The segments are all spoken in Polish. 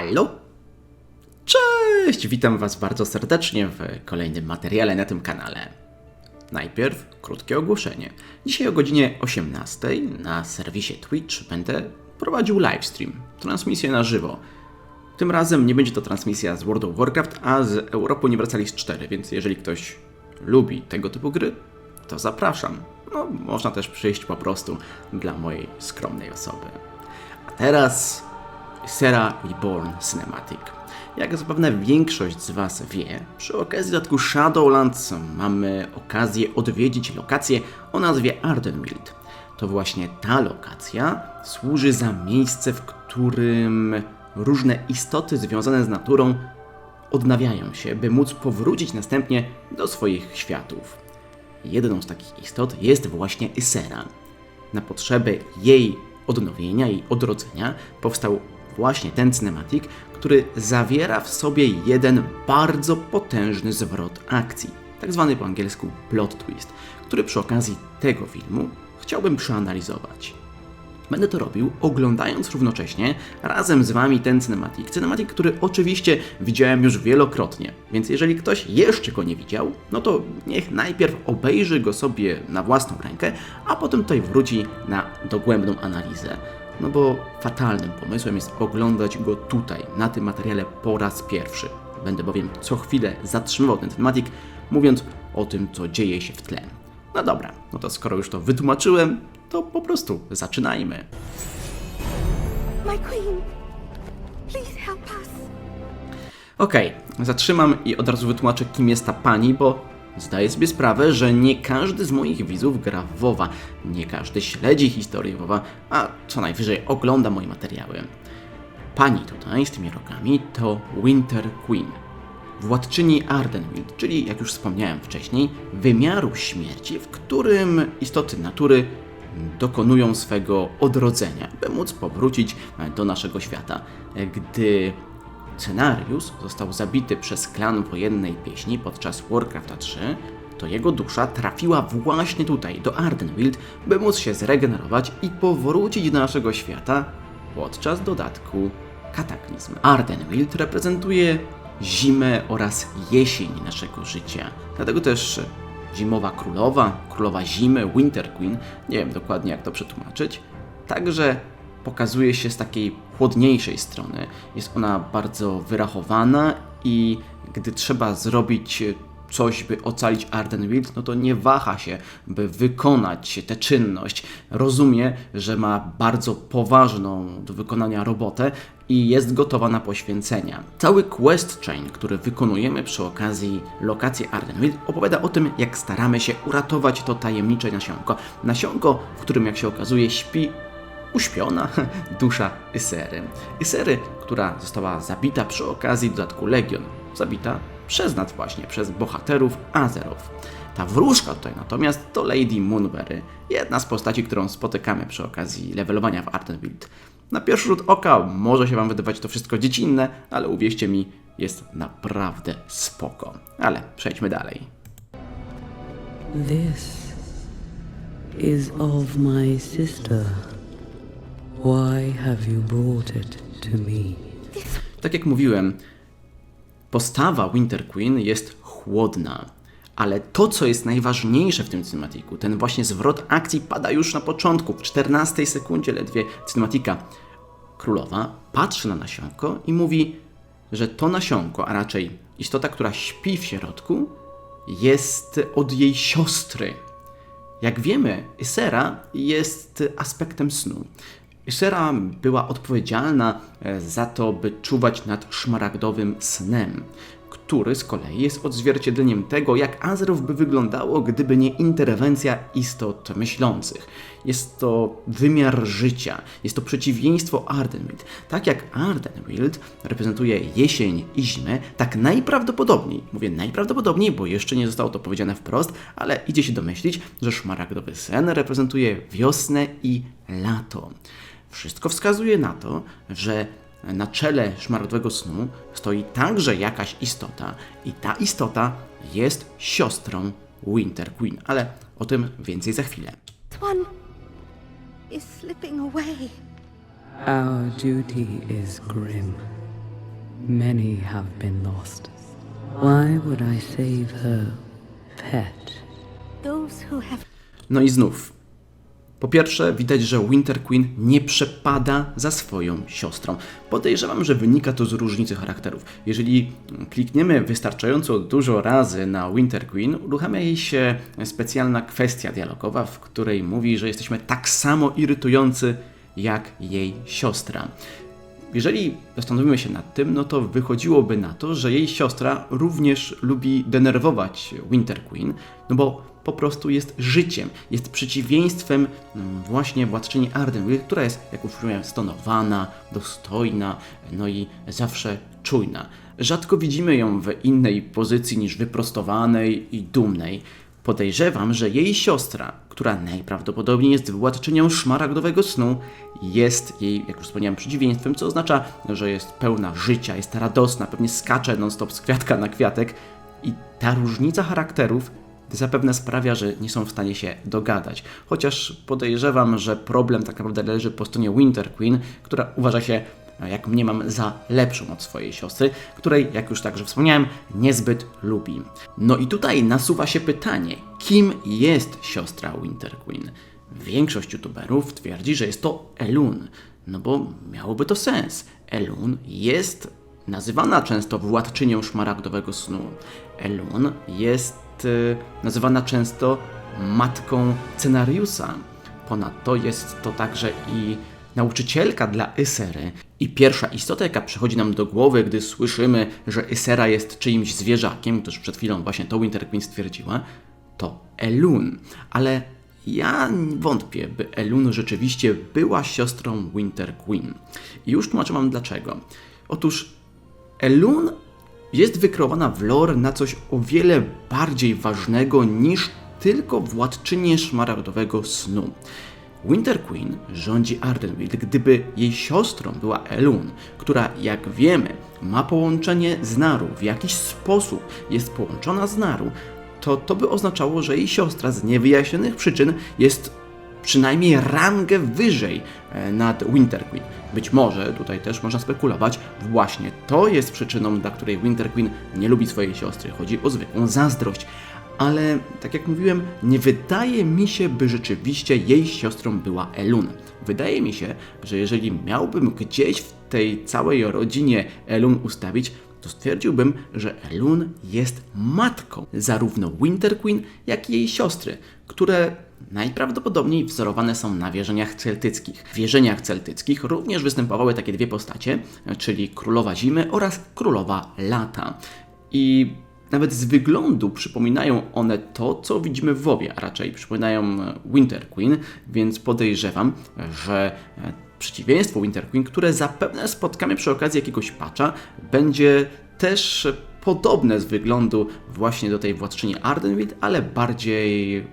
Halo? Cześć! Witam Was bardzo serdecznie w kolejnym materiale na tym kanale. Najpierw krótkie ogłoszenie. Dzisiaj o godzinie 18 na serwisie Twitch będę prowadził livestream, transmisję na żywo. Tym razem nie będzie to transmisja z World of Warcraft, a z Europa Universalis 4, więc jeżeli ktoś lubi tego typu gry, to zapraszam. No, można też przyjść po prostu dla mojej skromnej osoby. A teraz Sera Reborn Cinematic. Jak zapewne większość z Was wie, przy okazji dodatku Shadowlands mamy okazję odwiedzić lokację o nazwie Ardenwild. To właśnie ta lokacja służy za miejsce, w którym różne istoty związane z naturą odnawiają się, by móc powrócić następnie do swoich światów. Jedną z takich istot jest właśnie Ysera. Na potrzeby jej odnowienia i odrodzenia powstał właśnie ten cinematic, który zawiera w sobie jeden bardzo potężny zwrot akcji, tak zwany po angielsku plot twist, który przy okazji tego filmu chciałbym przeanalizować. Będę to robił oglądając równocześnie razem z Wami ten cinematic. Cinematic, który oczywiście widziałem już wielokrotnie, więc jeżeli ktoś jeszcze go nie widział, no to niech najpierw obejrzy go sobie na własną rękę, a potem tutaj wróci na dogłębną analizę. No bo fatalnym pomysłem jest oglądać go tutaj, na tym materiale po raz pierwszy. Będę bowiem co chwilę zatrzymywał ten cinematic, mówiąc o tym, co dzieje się w tle. No dobra, no to skoro już to wytłumaczyłem, to po prostu zaczynajmy. My queen, please help us. Okej, zatrzymam i od razu wytłumaczę, kim jest ta pani, bo zdaję sobie sprawę, że nie każdy z moich widzów gra w WoWa, nie każdy śledzi historię WoWa, a co najwyżej ogląda moje materiały. Pani tutaj z tymi rogami to Winter Queen, władczyni Ardenwild, czyli jak już wspomniałem wcześniej, wymiaru śmierci, w którym istoty natury dokonują swego odrodzenia, by móc powrócić do naszego świata. Gdy Scenariusz został zabity przez klan wojennej pieśni podczas Warcrafta 3, to jego dusza trafiła właśnie tutaj, do Ardenwild, by móc się zregenerować i powrócić do naszego świata podczas dodatku Kataklizm. Ardenwild reprezentuje zimę oraz jesień naszego życia. Dlatego też zimowa królowa, królowa zimy, Winter Queen, nie wiem dokładnie jak to przetłumaczyć, także pokazuje się z takiej chłodniejszej strony. Jest ona bardzo wyrachowana i gdy trzeba zrobić coś, by ocalić Ardenwild, no to nie waha się, by wykonać tę czynność. Rozumie, że ma bardzo poważną do wykonania robotę i jest gotowa na poświęcenia. Cały quest chain, który wykonujemy przy okazji lokacji Ardenwild, opowiada o tym, jak staramy się uratować to tajemnicze nasionko. Nasionko, w którym, jak się okazuje, śpi uśpiona dusza Isery. Isery, która została zabita przy okazji dodatku Legion. Zabita przez nas właśnie, przez bohaterów Azeroth. Ta wróżka tutaj natomiast to Lady Moonberry, jedna z postaci, którą spotykamy przy okazji levelowania w Ardenwild. Na pierwszy rzut oka może się Wam wydawać to wszystko dziecinne, ale uwierzcie mi, jest naprawdę spoko. Ale przejdźmy dalej. This is of my sister. Why have you brought it to me? Tak jak mówiłem, postawa Winter Queen jest chłodna, ale to, co jest najważniejsze w tym cinematiku, ten właśnie zwrot akcji pada już na początku, w 14 sekundzie ledwie cinematika. Królowa patrzy na nasionko i mówi, że to nasionko, a raczej istota, która śpi w środku, jest od jej siostry. Jak wiemy, Isera jest aspektem snu. Isera była odpowiedzialna e, za to, by czuwać nad szmaragdowym snem, który z kolei jest odzwierciedleniem tego, jak Azeroth by wyglądało, gdyby nie interwencja istot myślących. Jest to wymiar życia, jest to przeciwieństwo Ardenwild. Tak jak Ardenwild reprezentuje jesień i zimę, tak najprawdopodobniej, mówię najprawdopodobniej, bo jeszcze nie zostało to powiedziane wprost, ale idzie się domyślić, że szmaragdowy sen reprezentuje wiosnę i lato. Wszystko wskazuje na to, że na czele szmaragdowego snu stoi także jakaś istota i ta istota jest siostrą Winter Queen, ale o tym więcej za chwilę. One is slipping away. Our duty is grim. Many have been lost. Why would I save her pet? Those who have No i znów. Po pierwsze, widać, że Winter Queen nie przepada za swoją siostrą. Podejrzewam, że wynika to z różnicy charakterów. Jeżeli klikniemy wystarczająco dużo razy na Winter Queen, uruchamia jej się specjalna kwestia dialogowa, w której mówi, że jesteśmy tak samo irytujący jak jej siostra. Jeżeli zastanowimy się nad tym, no to wychodziłoby na to, że jej siostra również lubi denerwować Winter Queen, no bo po prostu jest życiem, jest przeciwieństwem mm, właśnie władczyni Ardenville, która jest, jak już mówiłem, stonowana, dostojna, no i zawsze czujna. Rzadko widzimy ją w innej pozycji niż wyprostowanej i dumnej. Podejrzewam, że jej siostra, która najprawdopodobniej jest władczynią szmaragdowego snu, jest jej, jak już wspomniałem, przeciwieństwem, co oznacza, że jest pełna życia, jest radosna, pewnie skacze non-stop z kwiatka na kwiatek i ta różnica charakterów zapewne sprawia, że nie są w stanie się dogadać. Chociaż podejrzewam, że problem tak naprawdę leży po stronie Winter Queen, która uważa się jak mniemam, za lepszą od swojej siostry, której, jak już także wspomniałem, niezbyt lubi. No i tutaj nasuwa się pytanie, kim jest siostra Winter Queen? Większość youtuberów twierdzi, że jest to Elun, no bo miałoby to sens. Elun jest nazywana często władczynią szmaragdowego snu. Elun jest y, nazywana często matką scenariusza. Ponadto jest to także i nauczycielka dla Isery. I pierwsza istota, jaka przychodzi nam do głowy, gdy słyszymy, że Isera jest czyimś zwierzakiem, gdyż przed chwilą właśnie to Winter Queen stwierdziła, to Elun. Ale ja wątpię, by Elun rzeczywiście była siostrą Winter Queen. I już tłumaczę wam dlaczego. Otóż Elun jest wykreowana w lore na coś o wiele bardziej ważnego niż tylko władczynię szmaragdowego snu. Winter Queen rządzi Ardenville, gdyby jej siostrą była Elun, która, jak wiemy, ma połączenie z Naru, w jakiś sposób jest połączona z Naru, to to by oznaczało, że jej siostra z niewyjaśnionych przyczyn jest przynajmniej rangę wyżej e, nad Winter Queen. Być może, tutaj też można spekulować, właśnie to jest przyczyną, dla której Winter Queen nie lubi swojej siostry. Chodzi o zwykłą zazdrość. Ale, tak jak mówiłem, nie wydaje mi się, by rzeczywiście jej siostrą była Elun. Wydaje mi się, że jeżeli miałbym gdzieś w tej całej rodzinie Elun ustawić, to stwierdziłbym, że Elun jest matką zarówno Winter Queen, jak i jej siostry, które najprawdopodobniej wzorowane są na wierzeniach celtyckich. W wierzeniach celtyckich również występowały takie dwie postacie, czyli królowa zimy oraz królowa lata. I nawet z wyglądu przypominają one to, co widzimy w WoWie, a raczej przypominają e, Winter Queen, więc podejrzewam, że e, przeciwieństwo Winter Queen, które zapewne spotkamy przy okazji jakiegoś patcha, będzie też podobne z wyglądu właśnie do tej władczyni Ardenville, ale bardziej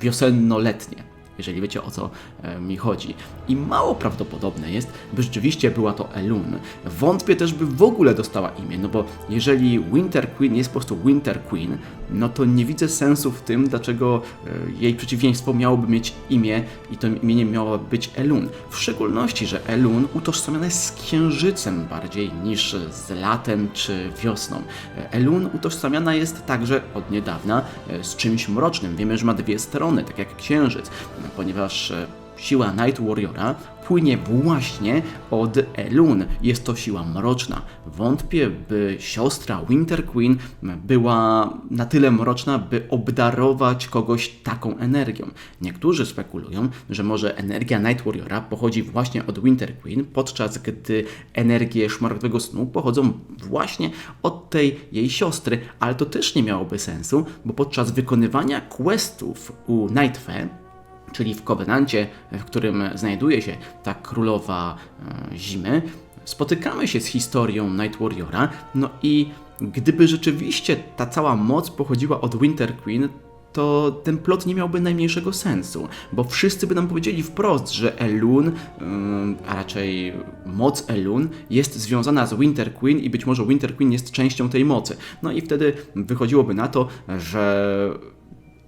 wiosenno-letnie, jeżeli wiecie o co e, mi chodzi. I mało prawdopodobne jest, by rzeczywiście była to Elun. Wątpię też, by w ogóle dostała imię, no bo jeżeli Winter Queen jest po prostu Winter Queen, no to nie widzę sensu w tym, dlaczego e, jej przeciwieństwo miałoby mieć imię i to imię miało być Elun. W szczególności, że Elun utożsamiana jest z księżycem bardziej niż z latem czy wiosną. Elun utożsamiana jest także od niedawna e, z czymś mrocznym. Wiemy, że ma dwie strony, tak jak księżyc, ponieważ e, siła Night Warriora płynie właśnie od Elun. Jest to siła mroczna. Wątpię, by siostra Winter Queen była na tyle mroczna, by obdarować kogoś taką energią. Niektórzy spekulują, że może energia Night Warriora pochodzi właśnie od Winter Queen, podczas gdy energie szmaragdowego snu pochodzą właśnie od tej jej siostry, ale to też nie miałoby sensu, bo podczas wykonywania questów u Nightfall czyli w Kowenancie, w którym znajduje się ta królowa e, zimy, spotykamy się z historią Night Warriora, no i gdyby rzeczywiście ta cała moc pochodziła od Winter Queen, to ten plot nie miałby najmniejszego sensu, bo wszyscy by nam powiedzieli wprost, że Elun, ym, a raczej moc Elun, jest związana z Winter Queen i być może Winter Queen jest częścią tej mocy. No i wtedy wychodziłoby na to, że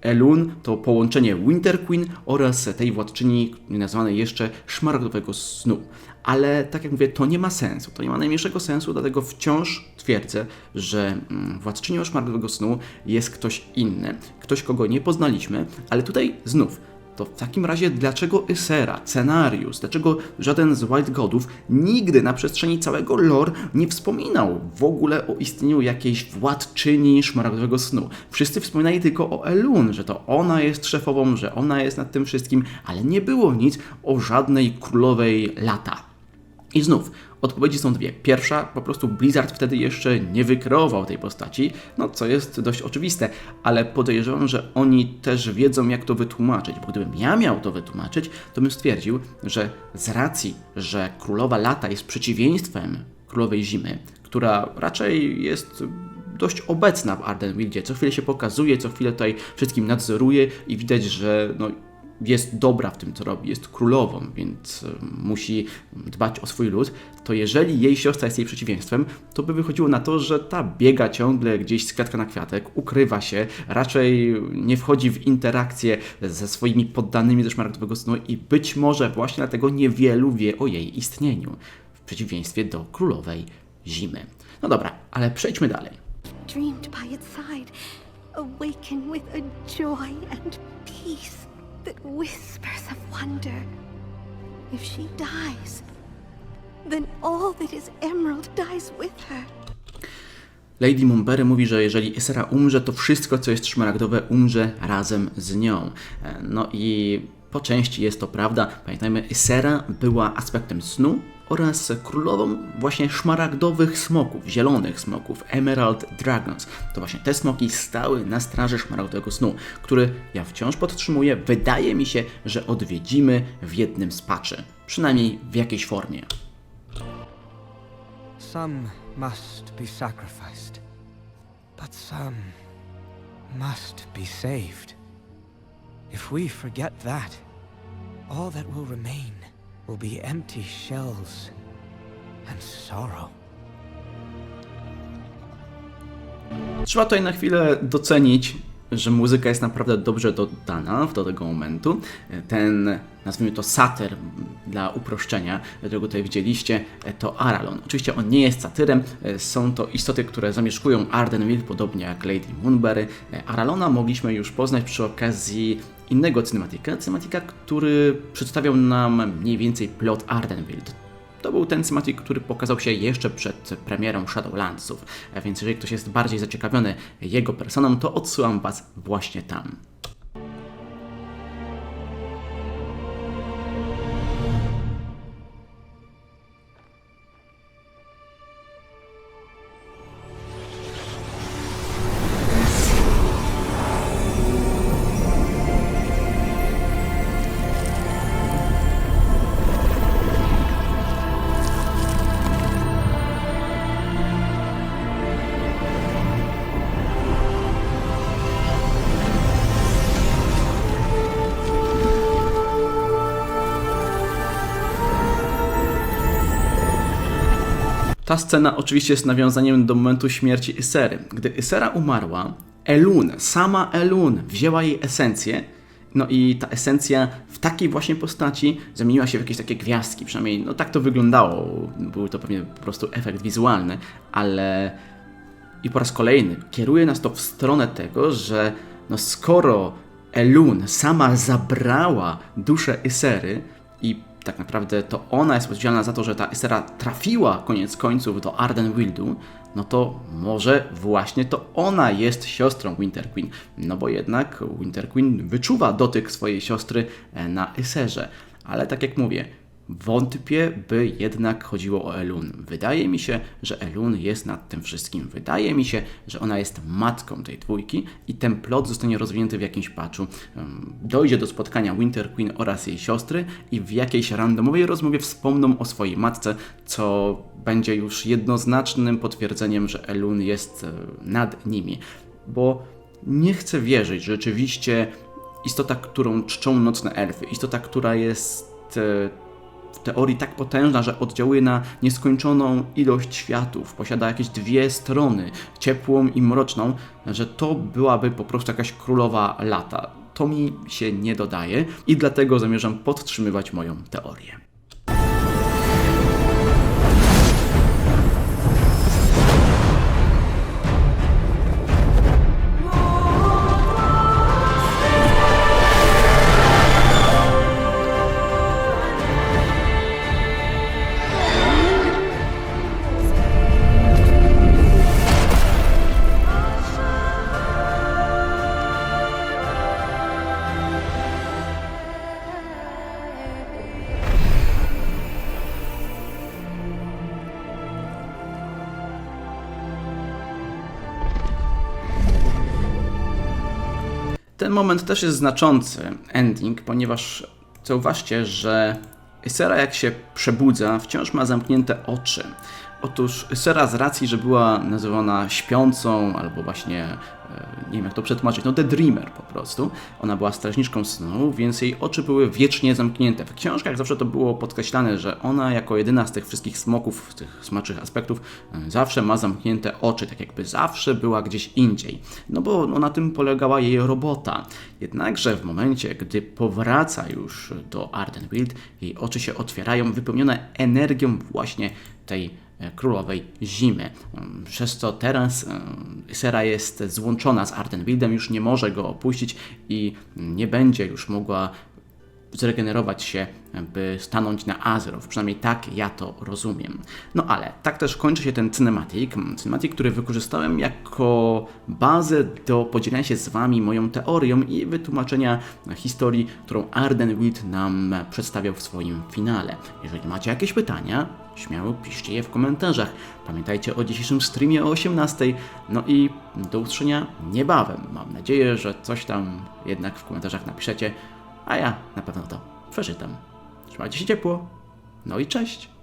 Elun to połączenie Winter Queen oraz tej władczyni nazwanej jeszcze Szmaragdowego Snu. Ale tak jak mówię, to nie ma sensu. To nie ma najmniejszego sensu, dlatego wciąż twierdzę, że mm, władczynią Szmaragdowego Snu jest ktoś inny. Ktoś, kogo nie poznaliśmy, ale tutaj znów to w takim razie dlaczego Ysera, Cenarius, dlaczego żaden z White Godów nigdy na przestrzeni całego lore nie wspominał w ogóle o istnieniu jakiejś władczyni szmaragdowego snu? Wszyscy wspominali tylko o Elun, że to ona jest szefową, że ona jest nad tym wszystkim, ale nie było nic o żadnej królowej lata. I znów, odpowiedzi są dwie. Pierwsza, po prostu Blizzard wtedy jeszcze nie wykreował tej postaci, no co jest dość oczywiste, ale podejrzewam, że oni też wiedzą, jak to wytłumaczyć, bo gdybym ja miał to wytłumaczyć, to bym stwierdził, że z racji, że Królowa Lata jest przeciwieństwem Królowej Zimy, która raczej jest dość obecna w Ardenwildzie, co chwilę się pokazuje, co chwilę tutaj wszystkim nadzoruje i widać, że no, jest dobra w tym, co robi, jest królową, więc musi dbać o swój lud, to jeżeli jej siostra jest jej przeciwieństwem, to by wychodziło na to, że ta biega ciągle gdzieś z kwiatka na kwiatek, ukrywa się, raczej nie wchodzi w interakcję ze swoimi poddanymi ze szmaragdowego snu i być może właśnie dlatego niewielu wie o jej istnieniu, w przeciwieństwie do królowej zimy. No dobra, ale przejdźmy dalej. dreamed by its side, awaken with a joy and peace that whispers of wonder. If she dies, then all that is Emerald dies with her. Lady Mumbery mówi, że jeżeli Isera umrze, to wszystko, co jest szmaragdowe, umrze razem z nią. E, No i po części jest to prawda. Pamiętajmy, Isera była aspektem snu oraz królową właśnie szmaragdowych smoków, zielonych smoków, Emerald Dragons. To właśnie te smoki stały na straży szmaragdowego snu, który ja wciąż podtrzymuję, wydaje mi się, że odwiedzimy w jednym z patchy. Przynajmniej w jakiejś formie. Some must be sacrificed, but some must be saved. If we forget that, all that will remain will be empty shells and sorrow. Trzeba tutaj na chwilę docenić, że muzyka jest naprawdę dobrze dodana do tego momentu. Ten, nazwijmy to satyr dla uproszczenia, którego tutaj widzieliście, to Aralon. Oczywiście on nie jest satyrem, są to istoty, które zamieszkują Ardenville, podobnie jak Lady Moonberry. Aralona mogliśmy już poznać przy okazji innego cinematika, cinematika, który przedstawiał nam mniej więcej plot Ardenville. To był ten cinematic, który pokazał się jeszcze przed premierą Shadowlandsów, E, więc jeżeli ktoś jest bardziej zaciekawiony jego personą, to odsyłam Was właśnie tam. Ta scena oczywiście jest nawiązaniem do momentu śmierci Isery. Gdy Isera umarła, Elun, sama Elun wzięła jej esencję, no i ta esencja w takiej właśnie postaci zamieniła się w jakieś takie gwiazdki, przynajmniej no tak to wyglądało. Był to pewnie po prostu efekt wizualny, ale i po raz kolejny kieruje nas to w stronę tego, że no skoro Elun sama zabrała duszę Isery i tak naprawdę to ona jest odpowiedzialna za to, że ta Isera trafiła koniec końców do Ardenwildu, no to może właśnie to ona jest siostrą Winter Queen. No bo jednak Winter Queen wyczuwa dotyk swojej siostry e, na Iserze. Ale tak jak mówię, Wątpię, by jednak chodziło o Elun. Wydaje mi się, że Elun jest nad tym wszystkim. Wydaje mi się, że ona jest matką tej dwójki i ten plot zostanie rozwinięty w jakimś patchu. Dojdzie do spotkania Winter Queen oraz jej siostry i w jakiejś randomowej rozmowie wspomną o swojej matce, co będzie już jednoznacznym potwierdzeniem, że Elun jest e, nad nimi. Bo nie chcę wierzyć, że rzeczywiście istota, którą czczą nocne elfy, istota, która jest e, teorii tak potężna, że oddziałuje na nieskończoną ilość światów, posiada jakieś dwie strony, ciepłą i mroczną, że to byłaby po prostu jakaś królowa lata. To mi się nie dodaje i dlatego zamierzam podtrzymywać moją teorię. Ten moment też jest znaczący, ending, ponieważ zauważcie, że Sera jak się przebudza, wciąż ma zamknięte oczy. Otóż Sera z racji, że była nazywana śpiącą, albo właśnie, nie wiem jak to przetłumaczyć, no The Dreamer po prostu. Ona była strażniczką snu, więc jej oczy były wiecznie zamknięte. W książkach zawsze to było podkreślane, że ona jako jedyna z tych wszystkich smoków, tych smaczych aspektów, e, zawsze ma zamknięte oczy, tak jakby zawsze była gdzieś indziej. No bo no, na tym polegała jej robota. Jednakże w momencie, gdy powraca już do Ardenwild, jej oczy się otwierają, wypełnione energią właśnie tej królowej zimy. Um, Przez co teraz um, Sera jest złączona z Ardenwildem, już nie może go opuścić i nie będzie już mogła zregenerować się, by stanąć na Azeroth. Przynajmniej tak ja to rozumiem. No ale tak też kończy się ten cinematic. Cinematic, który wykorzystałem jako bazę do podzielenia się z Wami moją teorią i wytłumaczenia historii, którą Ardenwild nam przedstawiał w swoim finale. Jeżeli macie jakieś pytania, śmiało piszcie je w komentarzach. Pamiętajcie o dzisiejszym streamie o 18. No i do usłyszenia niebawem. Mam nadzieję, że coś tam jednak w komentarzach napiszecie a ja na pewno to przeczytam. Trzymajcie się ciepło. No i cześć!